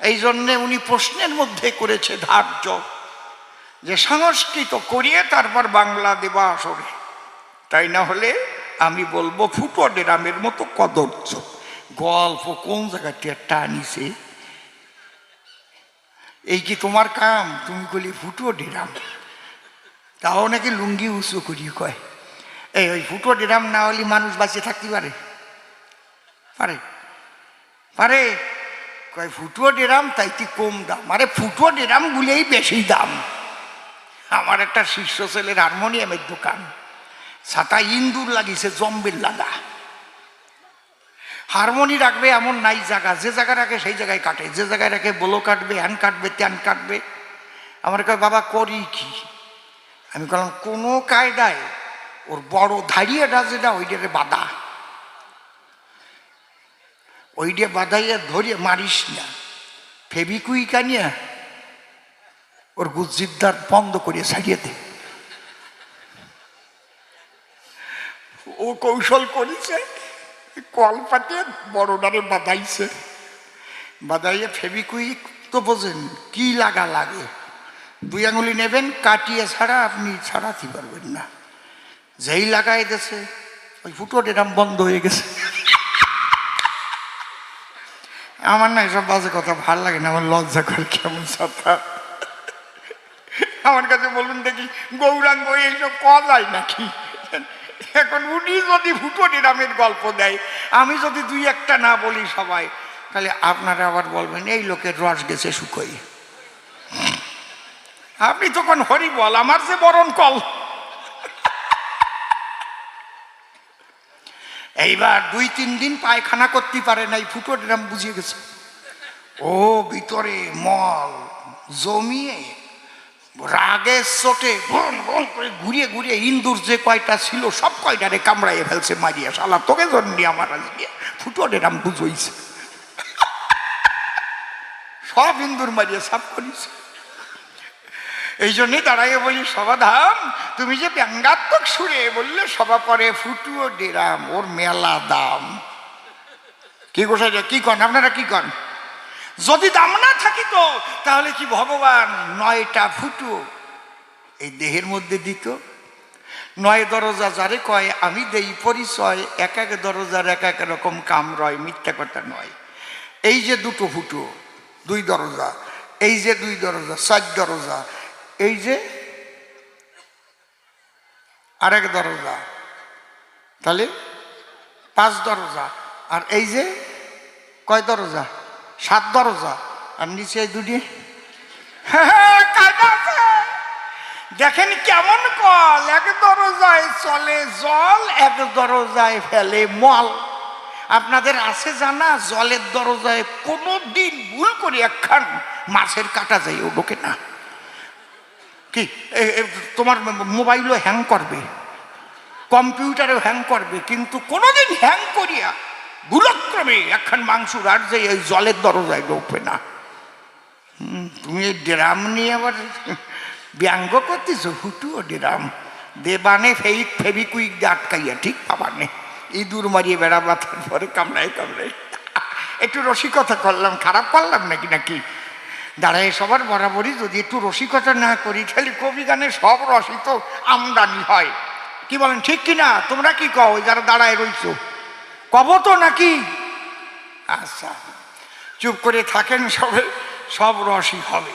এই জন্যে উনি প্রশ্নের মধ্যে করেছে ধার্য যে সংস্কৃত করিয়ে তারপর বাংলা দেবা আসরে। তাই না হলে আমি বলব ফুটো ডেরামের মতো কদর্য। গল্প কোন জায়গাটি একটা আনিছে? এই কি তোমার কাম? তুমি কলি ফুটো ডেরাম তাও নাকি লুঙ্গি উঁচু করিয়ে কয়। এই ওই ফুটো ডেরাম না হলে মানুষ বাঁচিয়ে থাকতে পারে? পারে। পারে। কয় ফুটো ডেরাম তাইতে কম দাম। আরে ফুটো ডেরাম গুলেই বেশি দাম। আমার একটা শীর্ষ ছেলের হারমোনিয়ামের দোকান। ছাতা ইন্দুর লাগিছে জম্বের লাগা। হারমোনি রাখবে এমন নাই জায়গা। যে জায়গা রাখে, সেই জায়গায় কাটে। যে জায়গায় রাখে, বলো কাটবে, হ্যান কাটবে, ত্যান কাটবে। আমার কয়, বাবা, করি কি? আমি বললাম কোনো কায়দায় ওর বড় ধারিয়াটা যেটা, ওইটারে বাধা। ওইটা বাধাইয়া ধরে মারিস না। ফেবিকুই কানিয়া, ওর গুজিদ্দার বন্ধ করে ছাড়িয়ে দে। ও কৌশল করেছে, কল পাতিয়ে বড়ডারে বাদাইছে বাদাইয়ে ফেবিকুইক তো বোঝেন কি লাগা লাগে। দুই আঙুলি নেবেন, কাটিয়ে ছাড়া আপনি ছাড়াতে পারবেন না। যেই লাগাই দেছে, ওই ফুটো বন্ধ হয়ে গেছে। আমার না এসব বাজে কথা ভালো লাগে না, আমার লজ্জা করে কেমন সাথা আমার কাছে বলুন দেখি গৌরাঙ্গ এইসব কয়া যায় নাকি? এখন উনি যদি ফুটো ডেরামের গল্প দেয়, আমি যদি দুই একটা না বলি সবাই, তাহলে আপনারা আবার বলবেন, এই লোকের রস গেছে শুকোই আপনি তখন হরি বল আমার যে বরণ কল। এইবার দুই, তিন দিন পায়খানা করতে পারে নাই, ফুটো ড্রাম বুঝিয়ে গেছে। ও, ভিতরে মল, জমিয়ে রাগের চোটে গন গন করে ঘুরিয়ে ঘুরিয়ে ইন্দুর যে কয়টা ছিল, সব কয়টারে কামড়াইয়ে ফেলছে মারিয়া শালা। তোকে জন্য আমার আজকে ফুটো ডেরাম বুঝইছে। সব ইন্দুর মারিয়া সাফ করিছে। এই জন্যই দাঁড়াইয়ে বলি সবাধাম তুমি যে ব্যঙ্গাত্মক সুরে বললে সবা পরে ফুটুও ডেরাম, ওর মেলা দাম। কি গোসাই কি কন, আপনারা কি কন? যদি দাম না থাকিত, তাহলে কি ভগবান নয়টা ফুটু এই দেহের মধ্যে দিত। নয় দরজা যারে কয়, আমি দেই পরিচয়, এক এক দরজার এক এক রকম কাম রয়, মিথ্যা কথা নয়। এই যে দুটো ফুটো দুই দরজা, এই যে দুই দরজা, চার দরজা এই যে আরেক দরজা। তাহলে পাঁচ দরজা। আর এই যে কয় দরজা? সাত দরজা। আর নিচে এই দুটি। হ্যাঁ, কায়দা দেখেন কেমন কল। এক দরজায় চলে জল এক দরজায় ফেলে মল। আপনাদের আছে জানা জলের দরজায় কোনো দিন ভুল করে একখান মাছের কাটা যায় ও ঢোকে না। কি? তোমার মোবাইলও হ্যাং করবে, কম্পিউটারও হ্যাং করবে, কিন্তু কোনোদিন হ্যাং করিয়া ভুলক্রমে একখান মাংস আর যে ওই জলের দরজায় ঢোকবে না। তুমি এই ড্রাম নিয়ে আবার ব্যঙ্গ করতেছ? হুটুও ড্রাম। দেবানে ফেই ফেবিকুইক দিয়ে আটকাইয়া, ঠিক পাবানে ইঁদুর মারিয়ে বেড়াবা তারপরে কামড়াই কামড়াই একটু রসিকতা করলাম, খারাপ করলাম নাকি নাকি? দাঁড়ায় সবার বরাবরই যদি একটু রসিকতা না করি, তাহলে কবি গানে সব রসই তো আমদানি হয়। কি বলেন, ঠিক কি না? তোমরা কি কও যারা দাঁড়ায় রইছ? কব তো নাকি? আচ্ছা চুপ করে থাকেন সবে, সব রসই হবে।